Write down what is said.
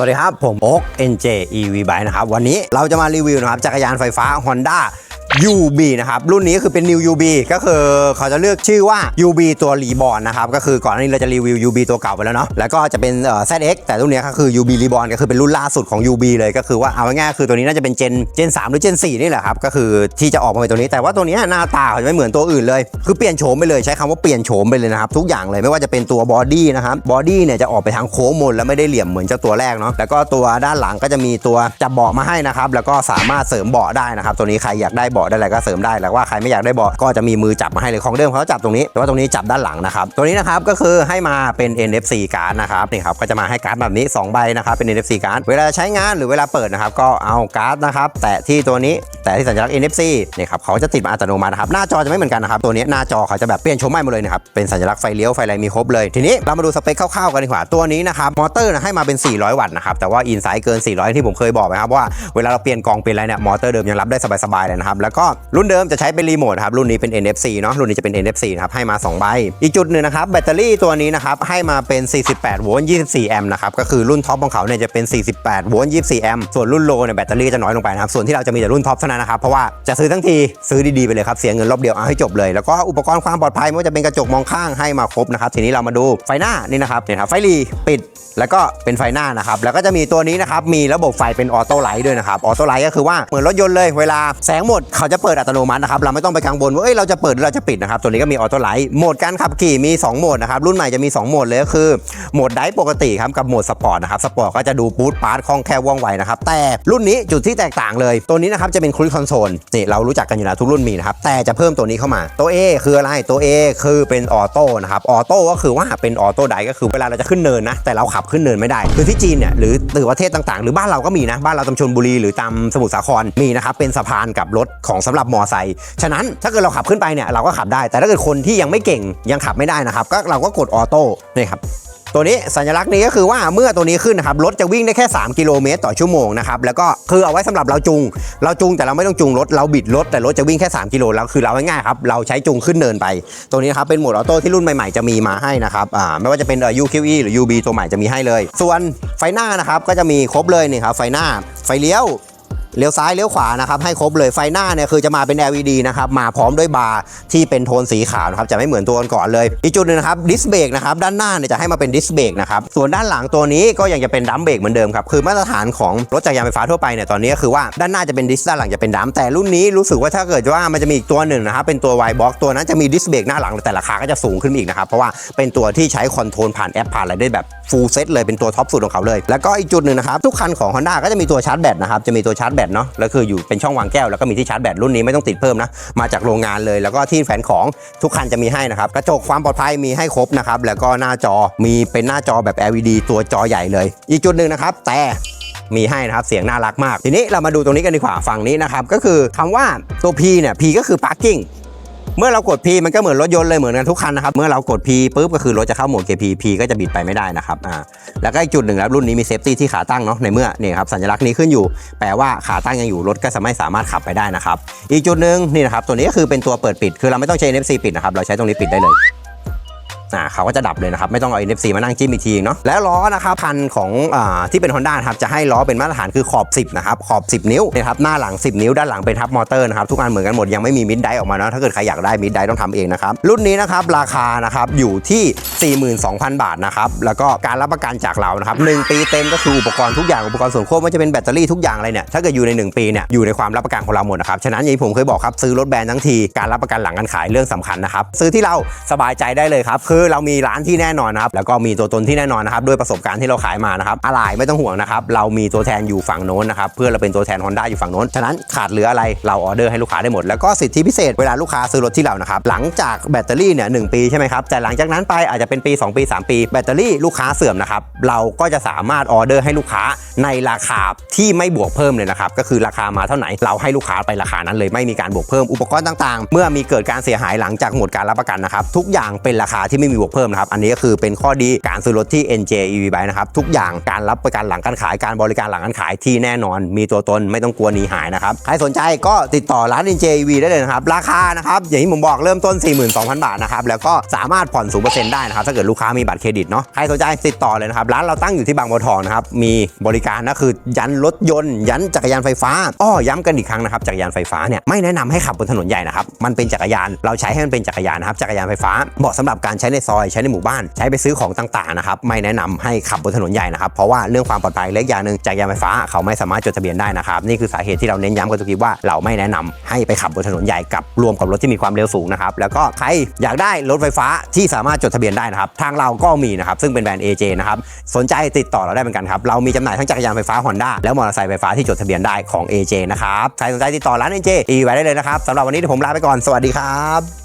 วัสดีครับ ผมโอ๊ก NJ EV Bike นะครับ วันนี้เราจะมารีวิวนะครับจักรยานไฟฟ้า Honda UB นะครับ รุ่นนี้คือเป็น New UB ก็คือเขาจะเลือกชื่อว่า UB ตัวรีบอ n นะครับ ก็คือก่อนหน้านี้เราจะรีวิว UB ตัวเก่าไปแล้วเนาะแล้วก็จะเป็นเอ่อ ZX แต่รุ่นนี้ก็คือ UB Reborn ก็คือเป็นรุ่นล่าสุดของ UB เลยก็คือว่าเอาง่ายๆคือตัวนี้น่าจะเป็นเจนเจน3หรือเจน4นี่แหละครับก็คือที่จะออกมาเป็นตัวนี้ แต่ว่าตัวนี้หน้าตาจะไม่เหมือนตัวอื่นเลย คือเปลี่ยนโฉมไปเลยใช้คำว่าเปลี่ยนโฉมไปเลยนะครับทุกอย่างเลยไม่ว่าจะเป็นตัวบอดี้นะครับบอดี้เนี่ยจะออกไปทางโค้งมนแล้วไม่ได้เหลี่ยมเหมือนเจ้าตัวแรกเนาะแล้วก็ตัวด้านหลังก็จะมีตัวจับเบาะมาให้นะครับแล้วก็สามารถเสริมเบาะได้นะครับตัวนี้ใครอยากได้เบาะได้อะไรก็เสริมได้แล้วว่าใครไม่อยากได้เบาะก็จะมีมือจับมาให้เลยของเดิมเขาจับตรงนี้แต่ว่าตรงนี้จับด้านหลังนะครับตัวนี้นะครับก็คือให้มาเป็น NFC การ์ดนะครับนี่ครับก็จะมาให้การ์ดแบบนี้สองใบนะครับเป็น NFC การ์ดเวลาใช้งานหรือเวลาเปิดนะครับก็เอาการ์ดนะครับแตะที่ตัวนี้แตะที่สัญลักษณ์ NFC เนี่ยครับเขาจะติดมาอัตโนมัตินะครับหน้าจอจะไม่เหมือนกันนะครับตัวนี้หน้าจอเขาจะแบบเปลี่ยนโฉมใหม่หมดเลยนะครับเป็นสัญลักษณ์ไฟเลี้ยวไฟอะไรมีครบเลยทีนี้เรามาดูสเปคคร่าวๆกันดีกว่าตัวนี้นะครับมอเตอร์นะให้มาเป็น 400 วัตต์นะครับแต่ว่าอินไซด์เกิน 400 ที่ผมเคยบอกไปครับว่าเวลาเราเปลี่ยนกองเปลี่ยนอะไรเนี่ยมอเตอร์เดิมยังรับได้สบายๆเลยนะครับแล้วก็รุ่นเดิมจะใช้เป็นรีโมทครับรุ่นนี้เป็น NFC เนาะรุ่นนี้จะเป็น NFC นะครับให้มา 2 ใบ อีกจุดหนึ่งนะครับแบตเตอรี่ตัวนี้นะครับให้มาเป็น 48 โวลต์ 24 แอมป์นะครับก็คือรุ่นท็อปของเขาเนี่ยจะเป็น 48 โวลต์ 24 แอมป์ส่วนรุ่นโลเนี่ยแบตเตอรี่จะน้อยลงไปนะครับส่วนที่เราจะมีแต่รุ่นท็อปเท่านั้นนะครับ เพราะว่าจะซื้อทั้งทีซื้อดีๆไปเลยครับ เสียเงินรอบเดียวเอาให้จบเลย แล้วก็อุปกรณ์ความปลอดภัยไม่ว่าจะเป็นกระจกมองข้างให้มาครบนะครับ ทีนี้เรามาดูไฟหน้านี่นะครับเนี่ยครับไฟหลีปิดแล้วก็เป็นไฟหน้านะครับ แล้วก็จะมีตัวนี้นะครับมีระบบไฟเป็นออโต้ไลท์ด้วยนะครับออโต้ไลท์ก็คือว่าเหมือนรถยนต์เลยเวลาแสงหมดเขาจะเปิดอัตโนมัตินะครับเราไม่ต้องไปกังวลว่าเอ้ยเราจะเปิดหรือเราจะปิดนะครับตัวนี้ก็มีออโต้ไลท์โหมดการขับขี่มี 2 โหมดนะครับรุ่นใหม่จะมี 2 โหมดเลยก็คือโหมดไดฟ์ปกติครับกับโหมดสปอร์ตนะครับสปอร์ตก็จะดูปูดปาร์ตคล่องแคล่วว่องไวนะครับแต่รุ่นนี้จุดที่แตกต่างเลยตัวนี้นะครับจะเป็นครู i คอนโซลนี่เรารู้จักกันอยู่แล้วทุกรุ่นมีนะครับแต่จะเพิ่มตัวนี้เข้ามาตัว A คืออะไรตัว A คือเป็นออโต้นะครับออโต้ก็คือว่าเป็นออโต้ไดก็คือเวลาเราจะขึ้นเนินนะแต่เราขับขึ้นเนินไม่ได้คือที่จีนเนี่ยหรือหรือประเทศต่างๆ หรือบ้านเราก็มีนะบ้านเราตำชนบุรีหรือตามสมุทรสาครมีนะครับเป็นสะพานกับรถของสำหรับมอไซค์ฉะนั้นถ้าเกิดเราขับขึ้นไปเนี่ยเราก็ขับได้ แต่ถ้าเกิดคนที่ยังไม่เก่งยังขับไม่ได้นะครับก็เราก็กดออโต้นี่ครับ ตัวนี้สัญลักษณ์นี้ก็คือว่าเมื่อตัวนี้ขึ้นนะครับรถจะวิ่งได้แค่ 3 กิโลเมตรต่อชั่วโมงนะครับแล้วก็คือเอาไว้สำหรับเราจูง เราจูงแต่เราไม่ต้องจูงรถเราบิดรถแต่รถจะวิ่งแค่ 3 กิโลแล้วคือเราง่ายๆครับเราใช้จูงขึ้นเนินไป ตัวนี้นครับเป็นโหมดออโต้ที่รุ่นใหม่ๆจะมีมาให้นะครับอ่าไม่ว่าจะเป็น UQE หรือ UB ตัวใหม่จะมีให้เลย ส่วนไฟหน้านะครับก็จะมีครบเลยนี่ครับไฟหน้าไฟเลี้ยว เลี้ยวซ้ายเลี้ยวขวานะครับให้ครบเลยไฟหน้าเนี่ยคือจะมาเป็น LED นะครับมาพร้อมด้วยบาร์ที่เป็นโทนสีขาวนะครับจะไม่เหมือนตัวก่อนเลย อีกจุดหนึงนะครับดิสเบรกนะครับด้านหน้าเนี่ยจะให้มาเป็นดิสเบรกนะครับส่วนด้านหลังตัวนี้ก็ยังจะเป็นดัมเบรกเหมือนเดิมครับคือมาตรฐานของรถจักรยานไฟฟ้าทั่วไปเนี่ยตอนนี้คือว่าด้านหน้าจะเป็นดิสด้านหลังจะเป็นดัมแต่รุ่นนี้รู้สึกว่าถ้าเกิดว่ามันจะมีอีกตัวหนึ่งนะครับเป็นตัว Y box ตัวนั้นจะมีดิสเบรกหน้าหลังแต่ราคาก็จะสูงขึ้นอีกนะครับเพราะว่าเป็นตัวที่ใช้คอนโทรลผ่านแอปผ่านอะไรได้แบบฟูลเซตเลยเป็นตัวท็อปสุดของเขาเลย แล้วก็อีกจุดหนึ่งนะครับทุกคันของ Honda ก็จะมีตัวชาร์จแบตนะครับจะมีตัวชาร์จแบตเนาะแล้วคืออยู่เป็นช่องวางแก้วแล้วก็มีที่ชาร์จแบตรุ่นนี้ไม่ต้องติดเพิ่มนะมาจากโรงงานเลย แล้วก็ที่แฝนของทุกคันจะมีให้นะครับกระจกความปลอดภัยมีให้ครบนะครับแล้วก็หน้าจอมีเป็นหน้าจอแบบ LED ตัวจอใหญ่เลย อีกจุดหนึ่งนะครับ แต่มีให้นะครับเสียงน่ารักมาก ทีนี้เรามาดูตรงนี้กันดีกว่าฝั่งนี้นะครับก็คือคำว่าตัว P เนี่ย P ก็คือ parking เมื่อเรากด P มันก็เหมือนรถยนต์เลยเหมือนกันทุกคันนะครับ เมื่อเรากด P ปุ๊บก็คือรถจะเข้าโหมด KP P ก็จะบิดไปไม่ได้นะครับอ่าแล้วก็อีกจุดหนึ่งครับรุ่นนี้มีเซฟตี้ที่ขาตั้งเนาะในเมื่อเนี่ยครับสัญลักษณ์นี้ขึ้นอยู่ แปลว่าขาตั้งยังอยู่รถก็จะไม่สามารถขับไปได้นะครับอีกจุดหนึ่งนี่นะครับตัวนี้ก็คือเป็นตัวเปิดปิด คือเราไม่ต้องใช้ NFC ปิดนะครับเราใช้ตรงนี้ปิดได้เลย อ่าเขาก็จะดับเลยนะครับไม่ต้องเอา NFC มานั่งจิ้มอีกทีเนาะแล้วล้อนะครับคันของอ่าที่เป็น Honda นะครับจะให้ล้อเป็นมาตรฐานคือขอบ 10นะครับขอบ 10 นิ้วนะครับหน้าหลัง 10 นิ้วด้านหลังเป็นทับมอเตอร์นะครับทุกอันเหมือนกันหมดยังไม่มีมิดไดออกมาเนาะถ้าเกิดใครอยากได้มิดไดต้องทำเองนะครับรุ่นนี้นะครับราคานะครับอยู่ที่ 42,000 บาทนะครับแล้วก็การรับประกันจากเรานะครับ1ปีเต็มก็คืออุปกรณ์ทุกอย่างอุปกรณ์ส่วนควบไม่ว่าจะเป็นแบตเตอรี่ทุกอย่างอะไรเนี่ยถ้าเกิดอยู่ใน 1 ปีเนี่ยอยู่ในความรับประกันของเราหมดนะครับฉะนั้นอย่างที่ผมเคยบอกครับซื้อรถแบรนด์ทั้งทีการรับประกันหลังการขายเรื่องสำคัญนะครับซื้อที่เราสบายใจได้เลยครับคือเรามีร้านที่แน่นอนนะครับแล้วก็มีตัวตนที่แน่นอนนะครับด้วยประสบการณ์ที่เราขายมานะครับอะไรไม่ต้องห่วงนะครับเรามีตัวแทนอยู่ฝั่งโน้นนะครับเพื่อเราเป็นตัวแทน Honda อยู่ฝั่งโน้นฉะนั้นขาดเหลืออะไรเราออเดอร์ให้ลูกค้าได้หมด แล้วก็สิทธิพิเศษเวลาลูกค้าซื้อรถที่เรานะครับหลังจากแบตเตอรี่เนี่ยหนึ่งปีใช่ไหมครับแต่หลังจากนั้นไปอาจจะเป็นปี 2 ปี 3 ปี แบตเตอรี่ลูกค้าเสื่อมนะครับเราก็จะสามารถออเดอร์ให้ลูกค้าในราคาที่ไม่บวกเพิ่มเลยนะครับก็คือราคามาเท่าไหร่เราให้ลูกค้าไปราคานั้นเลยไม่มีการบวกเพิ่มอุปกรณ์ต่างๆ เมื่อมีเกิดการเสียหายหลังจากหมดการรับประกันนะครับทุกอย่างเป็นราคาที่ไม่มีมีบวกเพิ่มนะครับ อันนี้ก็คือเป็นข้อดีการซื้อรถที่ NJ EV Buy นะครับ ทุกอย่างการรับประกันหลังการขาย การบริการหลังการขายที่แน่นอน มีตัวตนไม่ต้องกลัวหนีหายนะครับ ใครสนใจก็ติดต่อร้าน NJ EV ได้เลยนะครับ ราคานะครับ อย่างที่ผมบอกเริ่มต้น 42,000 บาทนะครับ แล้วก็สามารถผ่อน 0%ได้นะครับ ถ้าเกิดลูกค้ามีบัตรเครดิตเนาะ ใครสนใจติดต่อเลยนะครับ ร้านเราตั้งอยู่ที่บางบัวทองนะครับ มีบริการก็คือยันรถยนต์ ยันจักรยานไฟฟ้า อ้อ ย้ำกันอีกครั้งนะครับ จักรยานไฟฟ้าเนี่ยไม่แนะนำให้ขับบนถนนใหญ่นะครับ มันเป็นจักรยาน เราใช้ให้มันเป็นจักรยานนะครับ จักรยานไฟฟ้าเหมาะสำหรับการใช้ในซอยใช้ในหมู่บ้านใช้ไปซื้อของต่างๆนะครับไม่แนะนำให้ขับบนถนนใหญ่นะครับเพราะว่าเรื่องความปลอดภัยเล็กอย่างหนึ่งจักรยานไฟฟ้าเขาไม่สามารถจดทะเบียนได้นะครับนี่คือสาเหตุที่เราเน้นย้ำกันทุกทีว่าเราไม่แนะนำให้ไปขับบนถนนใหญ่กับรวมกับรถที่มีความเร็วสูงนะครับแล้วก็ใครอยากได้รถไฟฟ้าที่สามารถจดทะเบียนได้นะครับทางเราก็มีนะครับซึ่งเป็นแบรนด์ AJ นะครับสนใจติดต่อเราได้เหมือนกันครับเรามีจำหน่ายทั้งจักรยานไฟฟ้า Honda แล้วมอเตอร์ไซค์ไฟฟ้าที่จดทะเบียนได้ของ AJ นะครับใครสนใจติดต่อร้าน AJ อีไว้ได้เลยนะครับสำหรับวันนี้ผมลาไปก่อนสวัสดีครับ